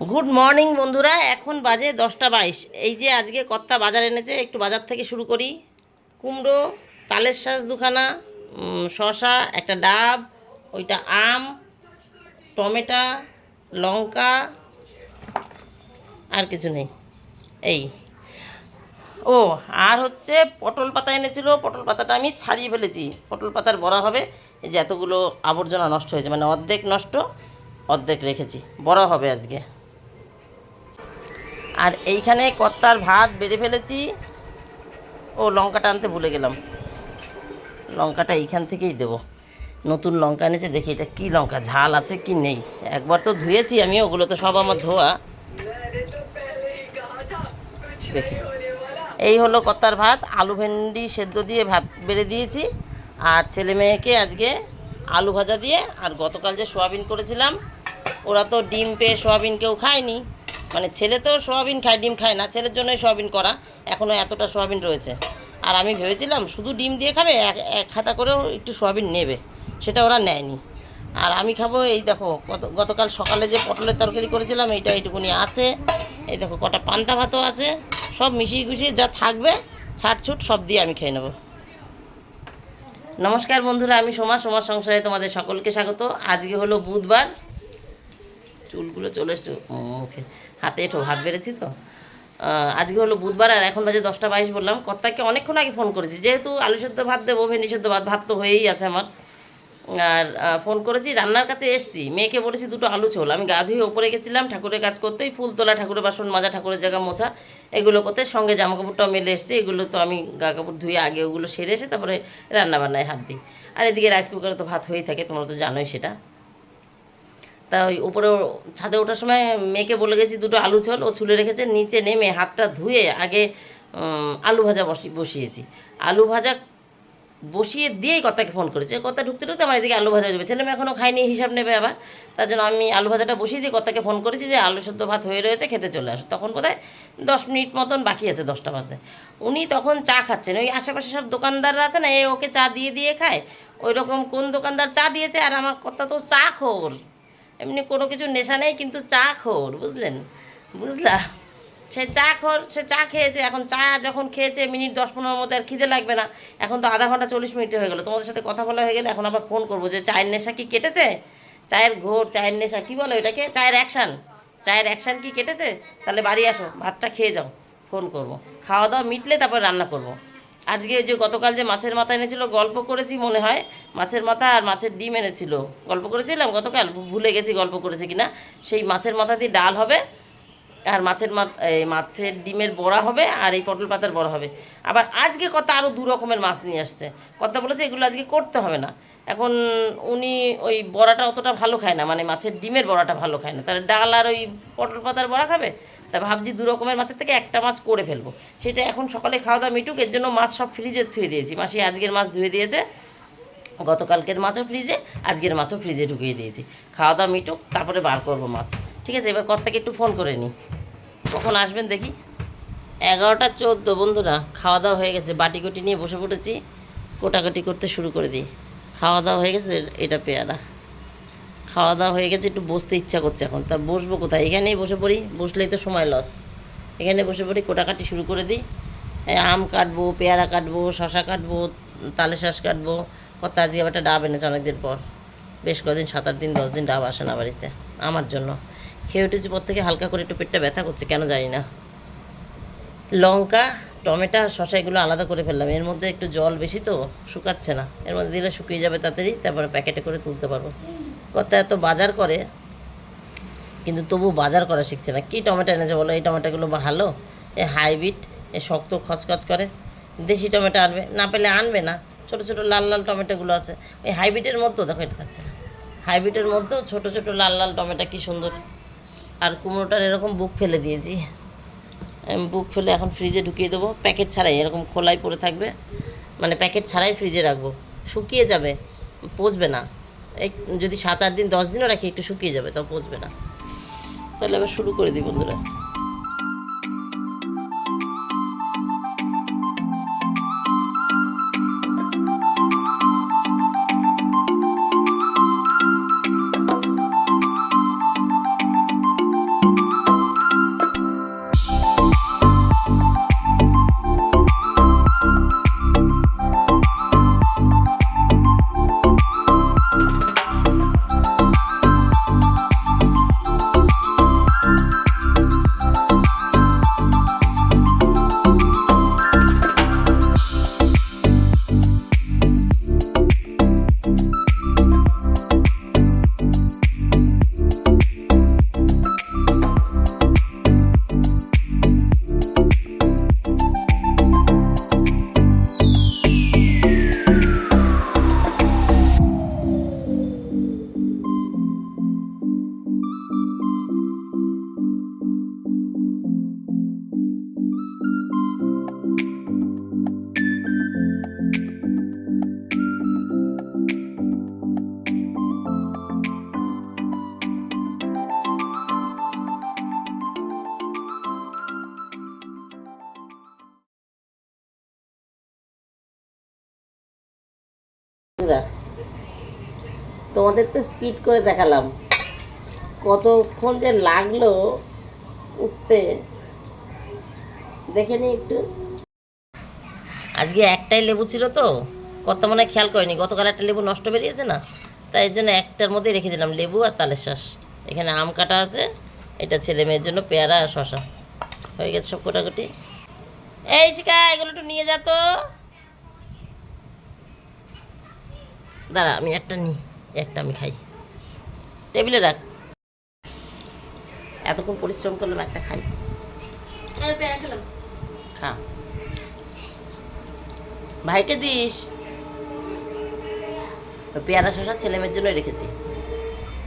Good morning বন্ধুরা। এখন বাজে দশটা বাইশ। এই যে আজকে কত্তা বাজার এনেছে, একটু বাজার থেকে শুরু করি। কুমড়ো, তালের শাঁস দুখানা শসা, একটা ডাব, ওইটা আম, টমেটা, লঙ্কা, আর কিছু নেই। এই। ও, আর হচ্ছে পটল পাতা এনেছিল। পটল পাতাটা আমি ছাড়িয়ে ফেলেছি। পটল পাতার বড়া হবে। এই যে এতগুলো আবর্জনা নষ্ট হয়েছে। মানে অর্ধেক নষ্ট, অর্ধেক রেখেছি। বড় হবে আজকে। আর এইখানে কত্তার ভাত বেড়ে ফেলেছি। ও লঙ্কাটা আনতে ভুলে গেলাম। লঙ্কাটা এইখান থেকেই দেবো। নতুন লঙ্কা এনেছে, দেখি এটা কী লঙ্কা, ঝাল আছে কি নেই। একবার তো ধুয়েছি আমি, ওগুলো তো সব আমার ধোয়া। দেখি। এই হলো কত্তার ভাত, আলু ভেন্ডি সেদ্ধ দিয়ে ভাত বেড়ে দিয়েছি। আর ছেলে মেয়েকে আজকে আলু ভাজা দিয়ে, আর গতকাল যে সোয়াবিন করেছিলাম, ওরা তো ডিম পেয়ে সোয়াবিন কেউ খায়নি। মানে ছেলে তো সোয়াবিন খায়, ডিম খায় না, ছেলের জন্যই সোয়াবিন করা। এখনও এতটা সোয়াবিন রয়েছে। আর আমি ভেবেছিলাম শুধু ডিম দিয়ে খাবে, এক এক খাতা করেও একটু সোয়াবিন নেবে। সেটা ওরা নেয়নি। আর আমি খাব এই দেখো, গত, গতকাল সকালে যে পটলের তরকারি করেছিলাম, এইটা এইটুকুনি আছে। এই দেখো, কটা পান্তা ভাতও আছে। সব মিশিয়ে গুছিয়ে যা থাকবে, ছাটছুট সব দিয়ে আমি খেয়ে নেব। নমস্কার বন্ধুরা, আমি সোমা, সোমার সংসারে তোমাদের সকলকে স্বাগত। আজকে হলো বুধবার। চুলগুলো চলে এসছে। মুখে হাতে এঠো হাত বেড়েছি তো? আজকে হলো বুধবার আর এখন বাজে দশটা বাইশ বললাম। কর্তাকে অনেকক্ষণ আগে ফোন করেছি। যেহেতু আলু সেদ্ধ ভাত দেবো, ভেন্ডি সেদ্ধ ভাত ভাত তো হয়েই আছে আমার। আর ফোন করেছি, রান্নার কাছে এসছি। মেয়েকে বলেছি দুটো আলু ছোল। আমি গা ধুয়ে ওপরে গেছিলাম, ঠাকুরের কাজ করতেই ফুল তোলা, ঠাকুরের বাসন মাজা, ঠাকুরের জায়গা মোছা, এগুলো করতে সঙ্গে জামা কাপড়টাও মেলে এসছে। এগুলো তো আমি গা কাপড় ধুয়ে আগে ওগুলো সেরে এসে তারপরে রান্না বান্নায় হাত দিই। আর এদিকে রাইস কুকারে তো ভাত হয়েই থাকে, তোমরা তো জানোই সেটা। তা ওই উপরে ছাদে ওঠার সময় মেয়েকে বলে গেছি, দুটো আলু ঝোল ও ছুলে রেখেছে, নিচে নেমে হাতটা ধুয়ে আগে আলু ভাজা বসি বসিয়েছি। আলু ভাজা বসিয়ে দিয়েই কর্তাকে ফোন করেছে। কর্তা ঢুকতে ঢুকতে আমার এদিকে আলু ভাজা হয়ে যাবে। ছেলে মেয়ে এখনও খাইনি হিসাব নেবে আবার। তার জন্য আমি আলু ভাজাটা বসিয়ে দিয়ে কর্তাকে ফোন করেছি যে, আলু সেদ্ধ ভাত হয়ে রয়েছে, খেতে চলে আসো। তখন বোধহয় দশ মিনিট মতন বাকি আছে, দশটা বাজতে। উনি তখন চা খাচ্ছেন। ওই আশেপাশে সব দোকানদাররা আছে না, এ ওকে চা দিয়ে দিয়ে খায়। ওই রকম কোন দোকানদার চা দিয়েছে? আর আমার কর্তা তো চা খোর। এমনি কোনো কিছু নেশা নেই, কিন্তু চা খোর, বুঝলেন? বুঝলা সে চা খোর, সে চা খেয়েছে, এখন চা যখন খেয়েছে, মিনিট দশ পনেরোর মধ্যে আর খিদে লাগবে না। এখন তো আধা ঘণ্টা চল্লিশ মিনিট হয়ে গেলো, তোমাদের সাথে কথা বলা হয়ে গেলে এখন আবার ফোন করব যে চায়ের নেশা কি কেটেছে? চায়ের ঘোর, চায়ের নেশা, কী বলো এটাকে? চায়ের অ্যাকশান। চায়ের অ্যাকশান কি কেটেছে? তাহলে বাড়ি আসো, ভাতটা খেয়ে যাও, ফোন করব। খাওয়া দাওয়া মিটলে তারপর রান্না করব। আজকে যে গতকাল যে মাছের মাথা এনেছিল, গল্প করেছি মনে হয়, মাছের মাথা আর মাছের ডিম এনেছিল। গল্প করেছিলাম গতকাল? ভুলে গেছি গল্প করেছে কিনা। সেই মাছের মাথা দিয়ে ডাল হবে, আর মাছের এই মাছের ডিমের বড়া হবে, আর এই পটল পাতার বড়া হবে। আবার আজকে কত আরও দু রকমের মাছ নিয়ে আসছে। কথা বলেছে এগুলো আজকে করতে হবে না। এখন উনি ওই বড়াটা অতটা ভালো খায় না মানে মাছের ডিমের বড়াটা ভালো খায় না। তাহলে ডাল আর ওই পটল পাতার বড়া খাবে? তা ভাবছি দু রকমের মাছের থেকে একটা মাছ করে ফেলব। সেটা এখন সকালে খাওয়া দাওয়া মিটুক, এর জন্য মাছ সব ফ্রিজে ধুয়ে দিয়েছি। মাসি আজকের মাছ ধুয়ে দিয়েছে, গতকালকের মাছও ফ্রিজে, আজকের মাছও ফ্রিজে ঢুকিয়ে দিয়েছি। খাওয়া দাওয়া মিটুক, তারপরে বার করব মাছ। ঠিক আছে, এবার কর্তাকে একটু ফোন করে নিই কখন আসবেন দেখি? এগারোটা চোদ্দ বন্ধুরা, খাওয়া দাওয়া হয়ে গেছে বাটি কুটি নিয়ে বসে পড়েছি। কোটাকাটি করতে শুরু করে দিই। খাওয়া দাওয়া হয়ে গেছে, এটা পেয়ারা। খাওয়া দাওয়া হয়ে গেছে, একটু বসতে ইচ্ছা করছে এখন। তা বসবো কোথায়? এখানেই বসে পড়ি, বসলেই তো সময় লস এখানে বসে পড়ি, কোটাকাটি শুরু করে দিই। আম কাটবো, পেয়ারা কাটবো শশা কাটবো, তালে শাঁস কাটবো। কত আজকে একটা ডাব এনেছে অনেকদিন পর। বেশ কদিন, সাত আট দিন, দশ দিন ডাব আসে না বাড়িতে, আমার জন্য। খেয়ে উঠেছি পর থেকে হালকা করে একটু পেটটা ব্যথা করছে, কেন জানি না। লঙ্কা, টমেটো, শসা এগুলো আলাদা করে ফেললাম। এর মধ্যে একটু জল বেশি তো, শুকাচ্ছে না। এর মধ্যে দিলে শুকিয়ে যাবে তাড়াতাড়ি, তারপরে প্যাকেটে করে তুলতে পারব। কত এত বাজার করে, কিন্তু তবু বাজার করা শিখছে না। কী টমেটো এনেছে বলো? এই টমেটোগুলো ভালো? এ হাইব্রিড, এ শক্ত খচখচ করে। দেশি টমেটো আনবে? না পেলে আনবে না। ছোটো ছোটো লাল লাল টমেটোগুলো আছে। ওই হাইব্রিডের মধ্যেও দেখো এটা থাকছে না। হাইব্রিডের মধ্যেও ছোটো ছোটো লাল লাল টমেটো কী সুন্দর। আর কুমড়োটার এরকম বুক ফেলে দিয়েছি। আমি বুক ফেলে এখন ফ্রিজে ঢুকিয়ে দেবো। প্যাকেট ছাড়াই, এরকম খোলাই পড়ে থাকবে। মানে প্যাকেট ছাড়াই ফ্রিজে রাখব। শুকিয়ে যাবে, পচবে না। এই যদি সাত আট দিন, দশ দিনও রাখি, একটু শুকিয়ে যাবে, তাও পচবে না। তাহলে আবার শুরু করে দিই বন্ধুরা। তোমাদের তো স্পিড করে দেখালাম। কতক্ষণ যে লাগল উঠতে, দেখে নি একটু। আজকে একটাই লেবু ছিল তো, কত মনে খেয়াল করিনি। গতকাল একটা লেবু নষ্ট বেরিয়েছে না, তাই এর জন্য একটার মধ্যেই রেখে দিলাম, লেবু আর তালের শ্বাস এখানে আম কাটা আছে, এটা ছেলে মেয়ের জন্য পেয়ারা আর শশা হয়ে গেছে সব কোটাকুটি। এই শিকা এগুলো একটু নিয়ে যা তো। দাঁড়া, আমি একটা নিই। একটা আমি খাই। টেবিলে রাখ। এতক্ষণ পরিশ্রম করলাম একটা খাই। খা। ভাইকে দিস। পেয়ারা শশা ছেলে মেয়ের জন্য রেখেছি।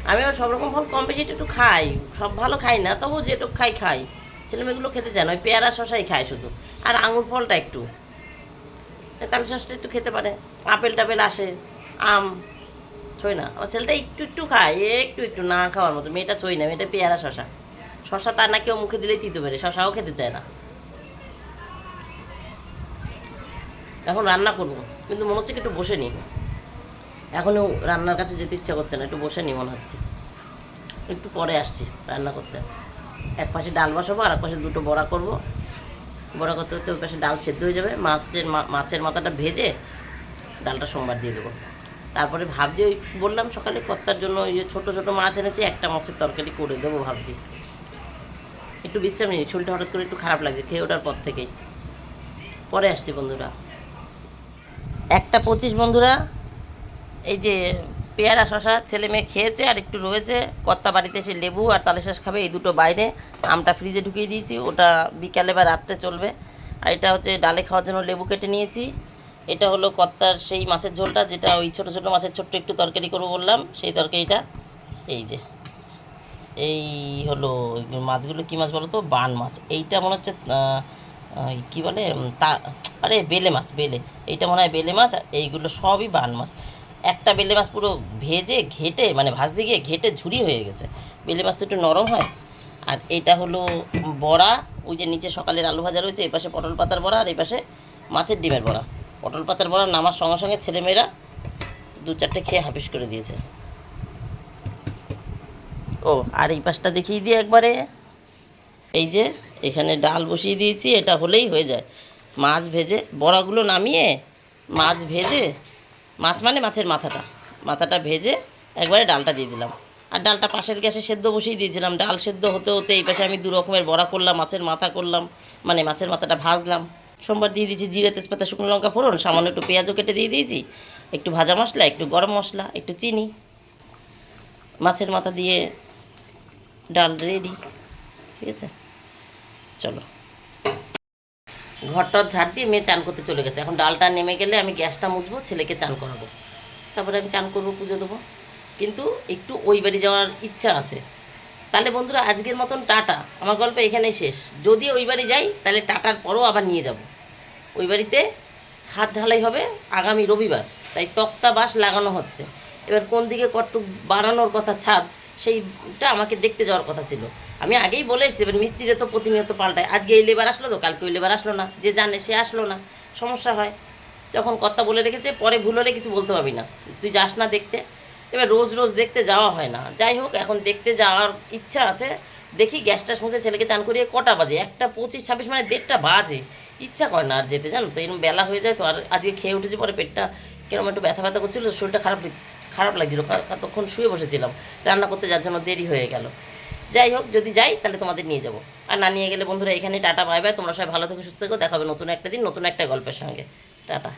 আমি আবার সব রকম ফল কম বেশি একটু খাই। সব ভালো খাই না তবু যেটুকু খাই খাই। ছেলে মেয়েগুলো খেতে চায় না ওই পেয়ারা শশাই খায় শুধু। আর আঙুর ফলটা একটু। তাহলে শসটা একটু খেতে পারে। আপেল টাপেল আসে আম। ছই না। আমার ছেলেটা একটু একটু খায় একটু একটু না খাওয়ার মতো। মেয়েটা ছই না, মেয়েটা পেয়ারা শশা। শশা তার না কেউ মুখে দিলেই তিতে পারে শশাও খেতে চায় না। এখন রান্না করব, কিন্তু মনে হচ্ছে একটু বসে নিই এখনও রান্নার কাছে যেতে ইচ্ছা করছে না, একটু বসে নিই মনে হচ্ছে। একটু পরে আসছি রান্না করতে। এক পাশে ডাল বসাবো আর এক পাশে দুটো বড়া করব। বড়া করতে করতে ওই পাশে ডাল সেদ্ধ হয়ে যাবে। মাছের মাছের মাথাটা ভেজে ডালটা সোমবার দিয়ে দেবো। তারপরে ভাবছি ওই বললাম সকালে কর্তার জন্য ওই যে ছোটো ছোটো মাছ এনেছি, একটা মাছের তরকারি করে দেবো ভাবছি। একটু বিশ্রাম নিই, শরীরটা হঠাৎ করে একটু খারাপ লাগছে, খেয়ে ওঠার পর থেকেই। পরে আসছি বন্ধুরা। একটা পঁচিশ বন্ধুরা, এই যে পেয়ারা শশা ছেলে মেয়ে খেয়েছে আর একটু রয়েছে, কর্তা বাড়িতে এসে লেবু আর তালে শাঁস খাবে, এই দুটো বাইরে। আমটা ফ্রিজে ঢুকিয়ে দিয়েছি, ওটা বিকালে বা রাত্রে চলবে। আর এটা হচ্ছে ডালে খাওয়ার জন্য লেবু কেটে নিয়েছি। এটা হলো কর্তার সেই মাছের ঝোলটা, যেটা ওই ছোটো ছোটো মাছের ছোট্ট একটু তরকারি করব বললাম, সেই তরকারিটা। এই যে, এই হলো মাছগুলো কী মাছ বলো তো? বান মাছ। এইটা মনে হচ্ছে কী বলে তা, আরে বেলে মাছ, বেলে। এইটা মনে হয় বেলে মাছ এইগুলো সবই বান মাছ। একটা বেলে মাছ পুরো ভেজে, ঘেটে মানে ভাজতে গিয়ে ঘেটে ঝুরি হয়ে গেছে। বেলে মাছ তো একটু নরম হয়। আর এটা হলো বড়া, ওই যে নিচে সকালের আলু ভাজা রয়েছে, এপাশে পটল পাতার বড়া, আর এপাশে মাছের ডিমের বড়া। পটল পাতার বড়া নামার সঙ্গে সঙ্গে ছেলেমেয়েরা দু চারটে খেয়ে হাফিস করে দিয়েছে। ও, আর এই পাশটা দেখিয়ে দিই একবারে। এই যে, এখানে ডাল বসিয়ে দিয়েছি, এটা হলেই হয়ে যায়। মাছ ভেজে, বড়াগুলো নামিয়ে মাছ ভেজে, মাছ মানে মাছের মাথাটা। মাথাটা ভেজে একবারে ডালটা দিয়ে দিলাম। আর ডালটা পাশের গ্যাসে সেদ্ধ বসিয়ে দিয়েছিলাম। ডাল সেদ্ধ হতে হতে এই পাশে আমি দু রকমের বড়া করলাম, মাছের মাথা করলাম মানে মাছের মাথাটা ভাজলাম। সোমবার দিয়ে দিয়েছি জিরে তেজপাতা, শুকনো লঙ্কা ফোড়ন, সামান্য একটু পেঁয়াজও কেটে দিয়ে দিয়েছি। একটু ভাজা মশলা, একটু গরম মশলা, একটু চিনি। মাছের মাথা দিয়ে ডাল রেডি ঠিক আছে? চলো। ঘরটা ঝাড় দিয়ে মেয়ে চান করতে চলে গেছে। এখন ডালটা নেমে গেলে আমি গ্যাসটা মুছবো, ছেলেকে চান করাবো। তারপরে আমি চান করব, পুজো দেবো। কিন্তু একটু ওই বাড়ি যাওয়ার ইচ্ছা আছে। তাহলে বন্ধুরা, আজকের মতন টাটা। আমার গল্প এখানেই শেষ। যদি ওই বাড়ি যাই, তাহলে টাটার পরও আবার নিয়ে যাব। ওই বাড়িতে ছাদ ঢালাই হবে আগামী রবিবার, তাই তক্তা বাঁশ লাগানো হচ্ছে। এবার কোন দিকে কটটুক বাড়ানোর কথা ছাদ, সেইটা আমাকে দেখতে যাওয়ার কথা ছিল। আমি আগেই বলে এসেছি, এবার মিস্ত্রিরে তো প্রতিনিয়ত পাল্টায়। আজকে এই লেবার আসলো তো, কালকে ওই লেবার আসলো না। যে জানে সে আসলো না, সমস্যা হয়। যখন কথা বলে রেখেছে, পরে ভুল হলে কিছু বলতে পারবি না। তুই যাস না দেখতে। এবার রোজ রোজ দেখতে যাওয়া হয় না। যাই হোক, এখন দেখতে যাওয়ার ইচ্ছা আছে। দেখি গ্যাসটা মুছে ছেলেকে চান করিয়ে কটা বাজে? একটা পঁচিশ, ছাব্বিশ মানে দেড়টা বাজে। ইচ্ছা করে না আর যেতে, জানো তো? এরকম বেলা হয়ে যায় তো, আর আজকে খেয়ে উঠেছি পরে পেটটা কীরকম একটু ব্যথা ব্যথা করছিল, শরীরটা খারাপ খারাপ লাগছিল। কতক্ষণ শুয়ে বসেছিলাম। রান্না করতে যার জন্য দেরি হয়ে গেল। যাই হোক, যদি যাই তাহলে তোমাদের নিয়ে যাব। আর না নিয়ে গেলে বন্ধুরা এখানে টাটা, বাই বাই। তোমরা সবাই ভালো থেকে, সুস্থ থেকো। দেখা হবে নতুন একটা দিন, নতুন একটা গল্পের সঙ্গে। টাটা।